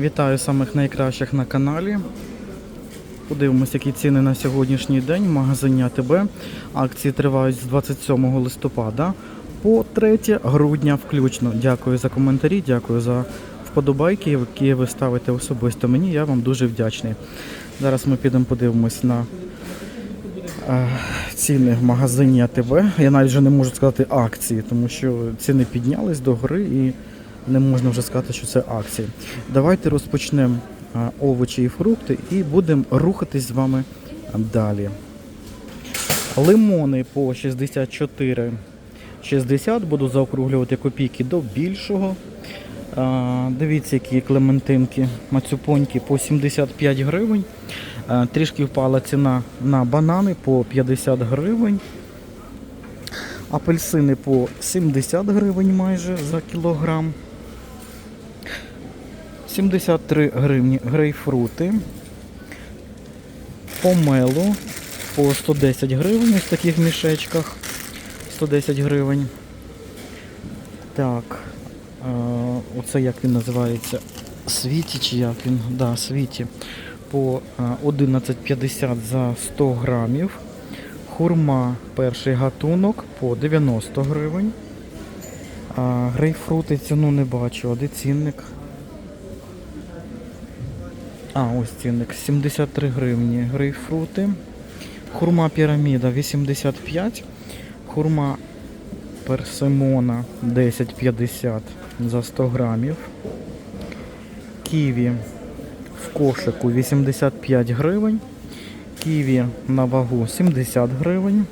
Вітаю самих найкращих на каналі. Подивимось, які ціни на сьогоднішній день в магазині АТБ. Акції тривають з 27 листопада по 3 грудня включно. Дякую за коментарі, дякую за вподобайки, які ви ставите особисто мені. Я вам дуже вдячний. Зараз ми підемо подивимось на е, ціни в магазині АТБ. Я навіть вже не можу сказати акції, тому що ціни піднялись до гори і не можна вже сказати, що це акції. Давайте розпочнемо овочі і фрукти і будемо рухатись з вами далі. Лимони по 64,60 буду заокруглювати копійки до більшого. Дивіться, які клементинки, мацюпоньки по 75 гривень. Трішки впала ціна на банани по 50 гривень. Апельсини по 70 гривень майже за кілограм. 73 гривні грейпфрути. Помелу по 110 гривень в таких мішечках. 110 гривень. Так. е, Оце як він називається? Світі чи як він? Да, світі. По е, 11,50 за 100 грамів. Хурма перший гатунок по 90 гривень. Грейпфрути ціну не бачу. Де цінник? А, ось цінник. 73 гривні грейпфрути. Хурма піраміда 85. Хурма персимона 10,50 за 100 грамів. Ківі в кошику 85 гривень. Ківі на вагу 70 гривень.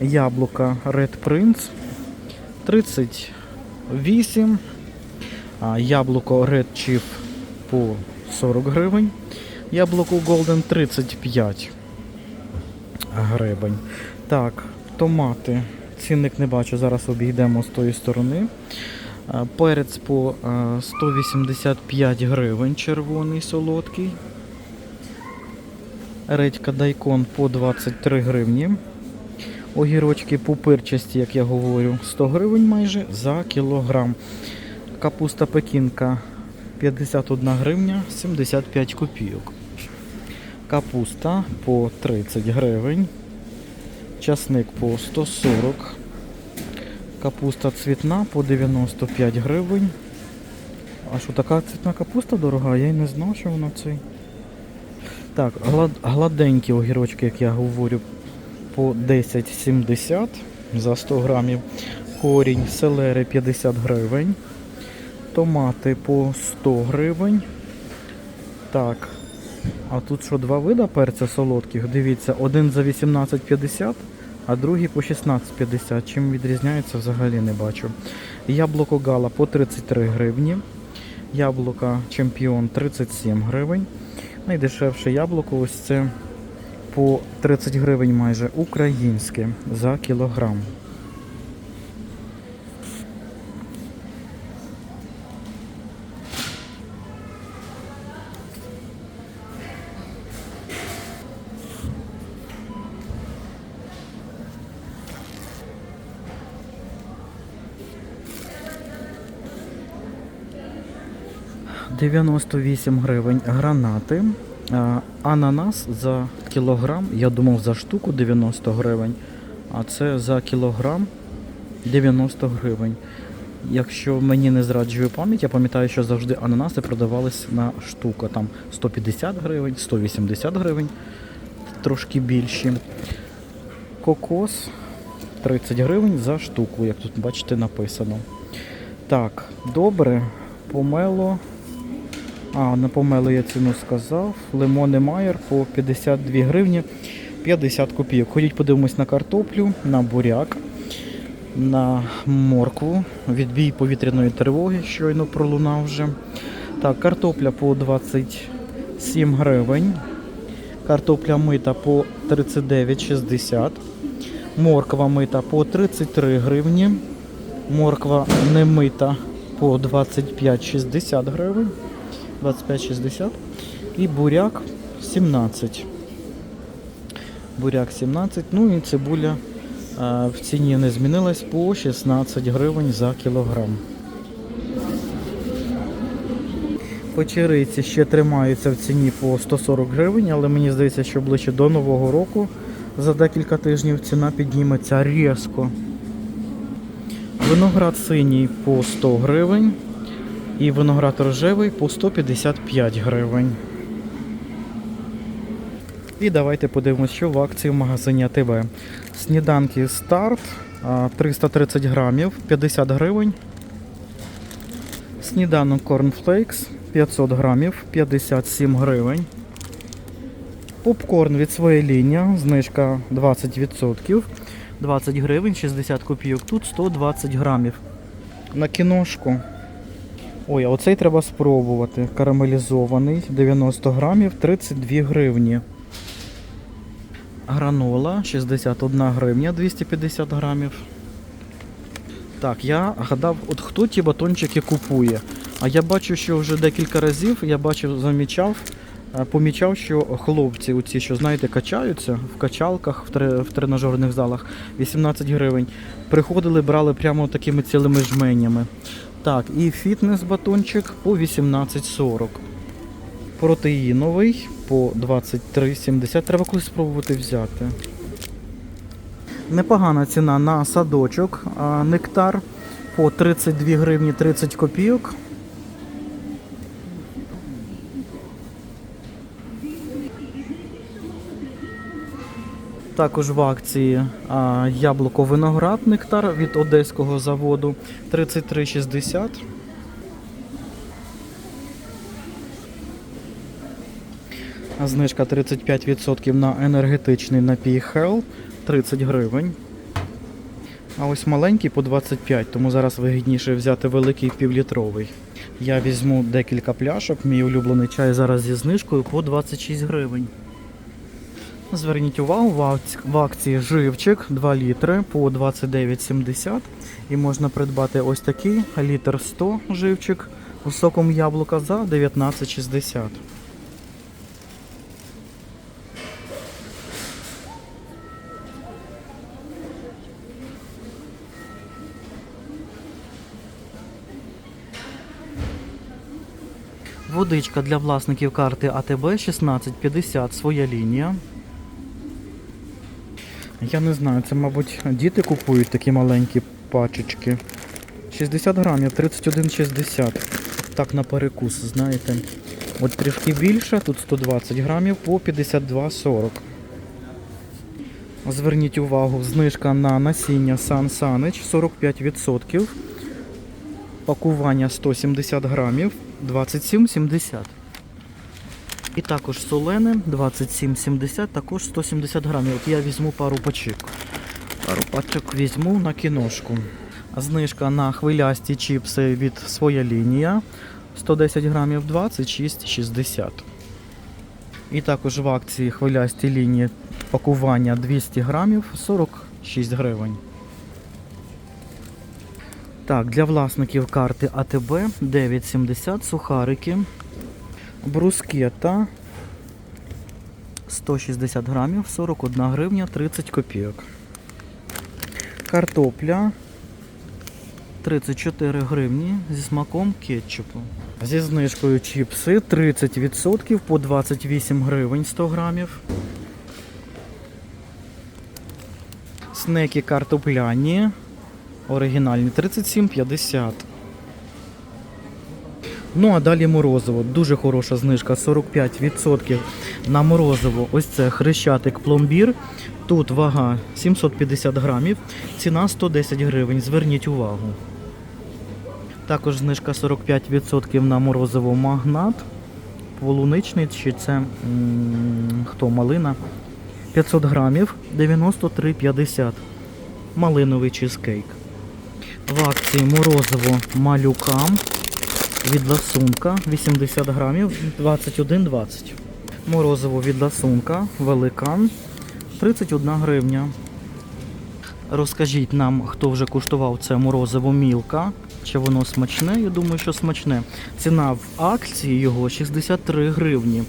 Яблука Red Prince 38. А яблуко Red Chief по 40 гривень. Яблуко Golden 35 гривень. Так, томати. Цінник не бачу, зараз обійдемо з тої сторони. Перець по 185 гривень червоний солодкий. Редька дайкон по 23 гривні. Огірочки пупирчасті, як я говорю, 100 гривень майже за кілограм. Капуста пекінка 51 гривня 75 копійок. Капуста по 30 гривень. Часник по 140. Капуста цвітна по 95 гривень. А що така цвітна капуста дорога? Я й не знав, що вона цей. Так, глад, гладенькі огірочки, як я говорю, по 10,70 за 100 грамів. Корінь селери 50 гривень. Томати по 100 гривень. Так. А тут що, два вида перця солодких? Дивіться, один за 18,50, а другий по 16,50. Чим відрізняється, взагалі не бачу. Яблуко гала по 33 гривні. Яблука чемпіон 37 гривень. Найдешевше яблуко ось це по 30 гривень майже українське за кілограм. – 98 гривень гранати. Ананас за кілограм, я думав за штуку 90 гривень, а це за кілограм 90 гривень. Якщо мені не зраджує пам'ять, я пам'ятаю, що завжди ананаси продавались на штуку. Там 150 гривень, 180 гривень, трошки більші. Кокос 30 гривень за штуку, як тут бачите написано. Так, добре, помело. А, на помело я ціну сказав. Лимони Майер по 52 гривні 50 копійок. Ходіть, подивимось на картоплю, на буряк, на моркву. Відбій повітряної тривоги щойно пролунав вже. Так, картопля по 27 гривень. Картопля мита по 39,60. Морква мита по 33 гривні. Морква не мита по 25,60 гривень. 25,60 і буряк 17. Буряк 17. Ну і цибуля а, в ціні не змінилась по 16 гривень за кілограм. Печериці ще тримаються в ціні по 140 гривень, але мені здається, що ближче до Нового року за декілька тижнів ціна підніметься різко. Виноград синій по 100 гривень і виноград рожевий по 155 гривень. І давайте подивимося, що в акції в магазині АТБ. Сніданки старт 330 грамів 50 гривень. Сніданок Cornflakes 500 грамів 57 гривень. Попкорн від своєї лінії, знижка 20%. 20 гривень, 60 копійок. Тут 120 грамів. На кіношку. Ой, а оцей треба спробувати. Карамелізований 90 грамів, 32 гривні. Гранола 61 гривня 250 грамів. Так, я гадав, от хто ті батончики купує. А я бачу, що вже декілька разів я бачив, замічав, помічав, що хлопці, оці, що знаєте, качаються в качалках, в, тре- в тренажерних залах 18 гривень. Приходили, брали прямо такими цілими жменями. Так, і фітнес-батончик по 18,40. Протеїновий по 23,70. Треба колись спробувати взяти. Непогана ціна на садочок нектар по 32 гривні 30 копійок. Також в акції а, яблуко виноград нектар від одеського заводу 33,60. Знижка 35% на енергетичний напій Hell 30 гривень. А ось маленький по 25, тому зараз вигідніше взяти великий півлітровий. Я візьму декілька пляшок, мій улюблений чай зараз зі знижкою по 26 гривень. Зверніть увагу, в акції живчик 2 літри по 29,70. І можна придбати ось такий літр 100 живчик з соком яблука за 19,60. Водичка для власників карти АТБ 1650, своя лінія. Я не знаю, це, мабуть, діти купують такі маленькі пачечки. 60 грамів, 31,60. Так на перекус, знаєте. От трішки більше, тут 120 грамів по 52,40. Зверніть увагу, знижка на насіння Сан Санич 45%. Пакування 170 грамів 27,70. І також солене 27,70, також 170 грамів. От я візьму пару пачок. Пару пачок візьму на кіношку. Знижка на хвилясті чіпси від своя лінія 110 грамів 26,60. І також в акції хвилясті лінії пакування 200 грамів 46 гривень. Так, для власників карти АТБ 9,70 сухарики. Брускета 160 грамів, 41 гривня 30 копійок. Картопля 34 гривні зі смаком кетчупу. Зі знижкою чіпси 30% по 28 гривень 100 грамів. Снеки картопляні. Оригінальні 37,50. Ну а далі морозиво. Дуже хороша знижка, 45% на морозиво. Ось це хрещатик пломбір. Тут вага 750 грамів, ціна 110 гривень. Зверніть увагу. Також знижка 45% на морозиво магнат. Полуничний, чи це м, хто малина? 500 грамів 93,50. Малиновий чизкейк. В акції морозиво малюкам від ласунка 80 грамів 21,20. Морозиво від ласунка великан 31 гривня. Розкажіть нам, хто вже куштував це морозиво мілка. Чи воно смачне? Я думаю, що смачне. Ціна в акції його 63 гривні.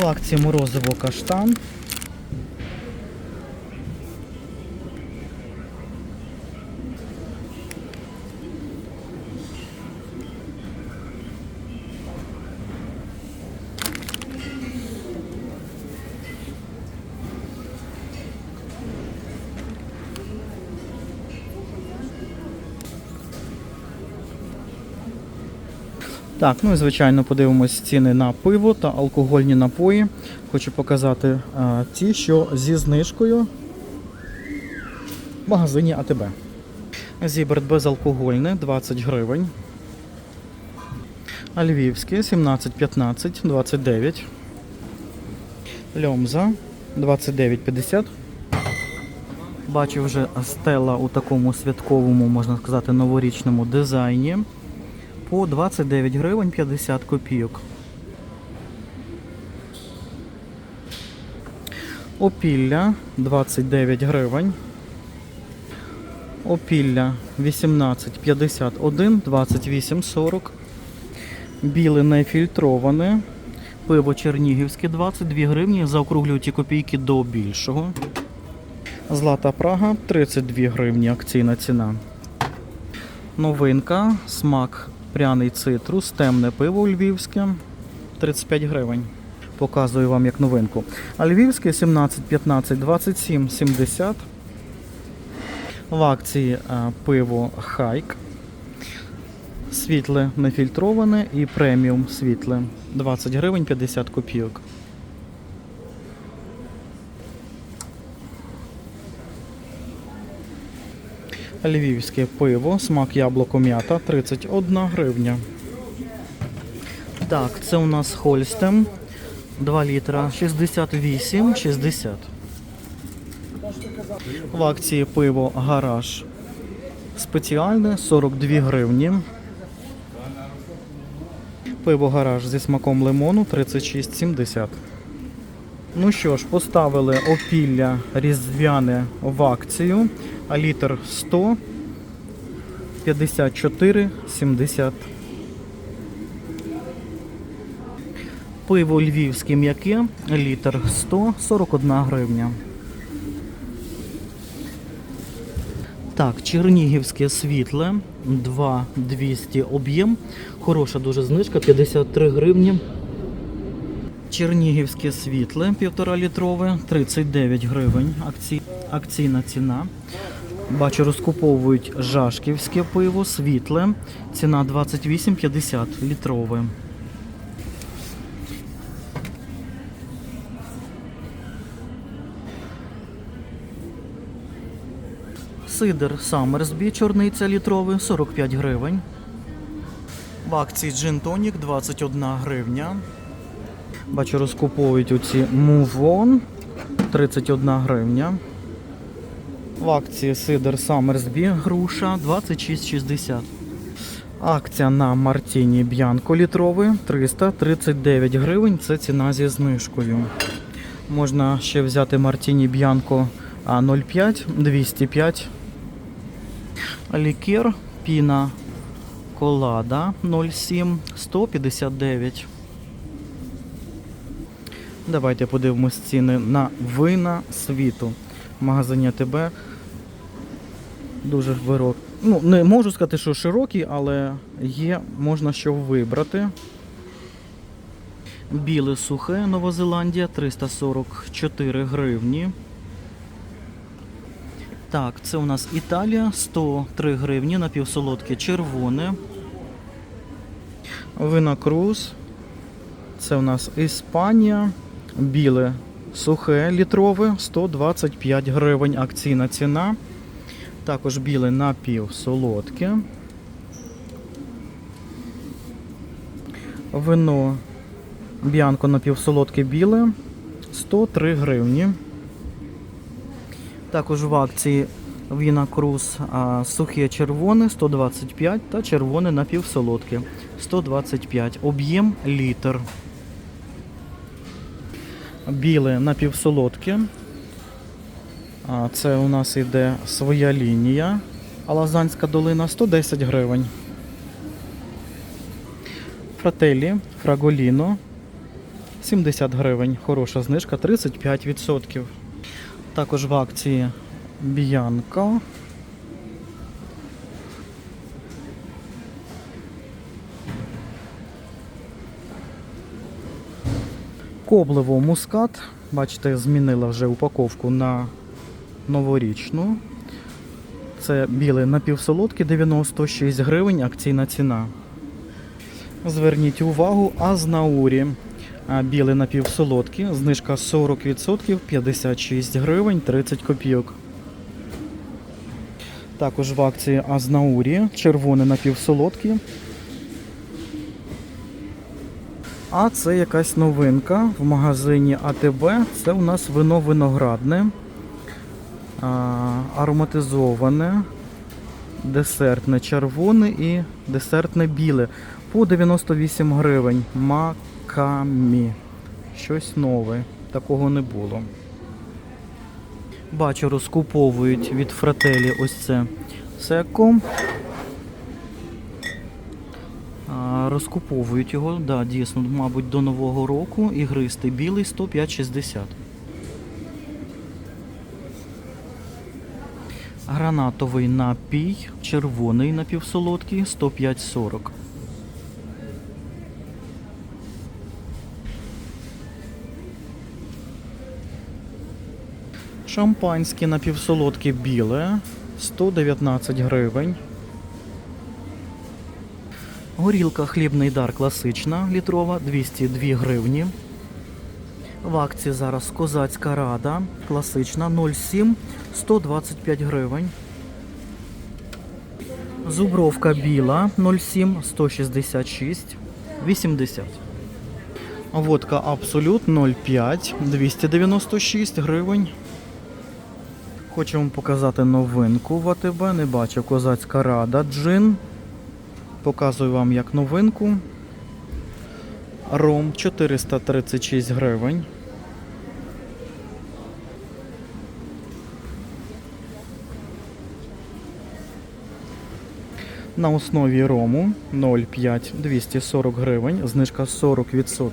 В акції морозиво каштан Так, ну і звичайно подивимось ціни на пиво та алкогольні напої. Хочу показати а, ті, що зі знижкою в магазині АТБ. Зіберт безалкогольне 20 гривень. А Львівське 17,15, 29. Льомза 29,50. Бачу вже стела у такому святковому, можна сказати, новорічному дизайні. По 29 гривень 50 копійок. Опілля 29 гривень. Опілля 18,51, 28,40. Біле нефільтроване. Пиво Чернігівське 22 гривні. Заокруглюю ті копійки до більшого. Злата Прага 32 гривні акційна ціна. Новинка, смак пряний цитрус, темне пиво львівське 35 гривень. Показую вам як новинку. А львівське 17, 15, 27, 70. В акції е, пиво Хайк. Світле нефільтроване і преміум світле 20 гривень 50 копійок. Львівське пиво, смак яблуко м'ята 31 гривня. Так, це у нас Хольстем 2 літра 68,60. В акції пиво Гараж спеціальне 42 гривні. Пиво гараж зі смаком лимону 36,70. Ну що ж, поставили опілля різдвяне в акцію, а літр 100 54,70. Пиво львівське м'яке, літр 100 41 гривня. Так, чернігівське світле 2,200 об'єм. Хороша дуже знижка, 53 гривні. Чернігівське світле 1,5 літрове, 39 гривень. Акці... Акційна ціна. Бачу, розкуповують жашківське пиво, світле. Ціна 28,50 літрове. Сидр Саммерсбі, чорниця літровий, 45 гривень. В акції Tonic 21 гривня. Бачу, розкуповують оці Move On 31 гривня. В акції Сидр Саммерсбі груша 26,60. Акція на Мартіні Б'янко літровий 339 гривень. Це ціна зі знижкою. Можна ще взяти Мартіні Б'янко 0,5 205. Лікер Піна Колада 0,7 159. Давайте подивимось ціни на вина світу. В магазині АТБ дуже вирок. Ну, не можу сказати, що широкі, але є, можна що вибрати. Біле сухе Новозеландія 344 гривні. Так, це у нас Італія 103 гривні, напівсолодке червоне. Вина Круз. Це у нас Іспанія. Біле сухе літрове 125 гривень. Акційна ціна. Також біле напівсолодке. Вино Біанко напівсолодке біле 103 гривні. Також в акції Віна Круз сухе червоне 125 та червоне напівсолодке 125. Об'єм літр. Біле напівсолодке. Це у нас йде своя лінія. Алазанська долина 110 гривень. Фрателі, Фраголіно 70 гривень. Хороша знижка 35%. Також в акції Б'янка. Коблево мускат. Бачите, змінила вже упаковку на новорічну. Це білий напівсолодкий 96 гривень, акційна ціна. Зверніть увагу, Азнаурі. Білий напівсолодкий, знижка 40%, 56 гривень 30 копійок. Також в акції Азнаурі, червоний напівсолодкий. А це якась новинка в магазині АТБ. Це у нас вино виноградне, ароматизоване, десертне червоне і десертне біле. По 98 гривень. Макамі. Щось нове. Такого не було. Бачу, розкуповують від фрателі ось це секо. А, Розкуповують його, да, дійсно, мабуть, до Нового року. Ігристий білий 105,60. Гранатовий напій, червоний напівсолодкий 105,40. Шампанське напівсолодке біле 119 гривень. Горілка хлібний дар класична літрова 202 гривні. В акції зараз козацька рада класична 0,7 125 гривень. Зубровка біла 0,7 166 80. Водка Абсолют 0,5 296 гривень. Хочу вам показати новинку в АТБ. Не бачив козацька рада джин. Показую вам як новинку. Ром 436 гривень. На основі рому 0,5 240 гривень, знижка 40%.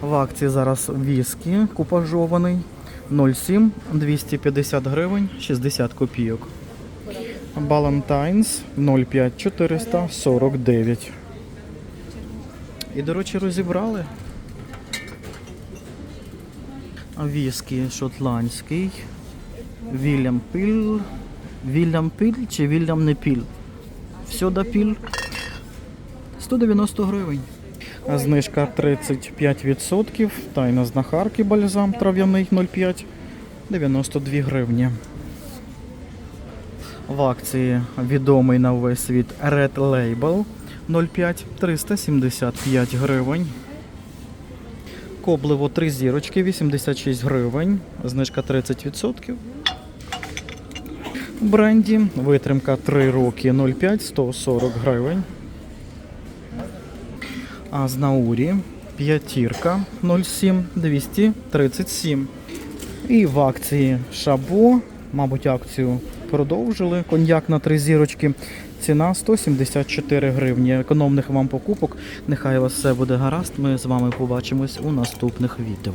В акції зараз віскі купажований 0,7 250 гривень 60 копійок. Балантайнс 0,5 449. І, до речі, розібрали. Віскі шотландський. Вільям Піль. Вільям Піль чи Вільям не Піль? Все до Піль. 190 гривень. Знижка 35%. Тайна знахарки бальзам трав'яний 0,5. 92 гривні. В акції відомий на весь світ Red Label 0,5 375 гривень. Кобливо 3 зірочки 86 гривень. Знижка 30%. В Бренді витримка 3 роки 0,5 140 гривень. А з Наурі п'ятірка 0,7 237. І в акції Шабо, мабуть, акцію продовжили. Коньяк на три зірочки. Ціна 174 гривні. Економних вам покупок. Нехай вас все буде гаразд. Ми з вами побачимось у наступних відео.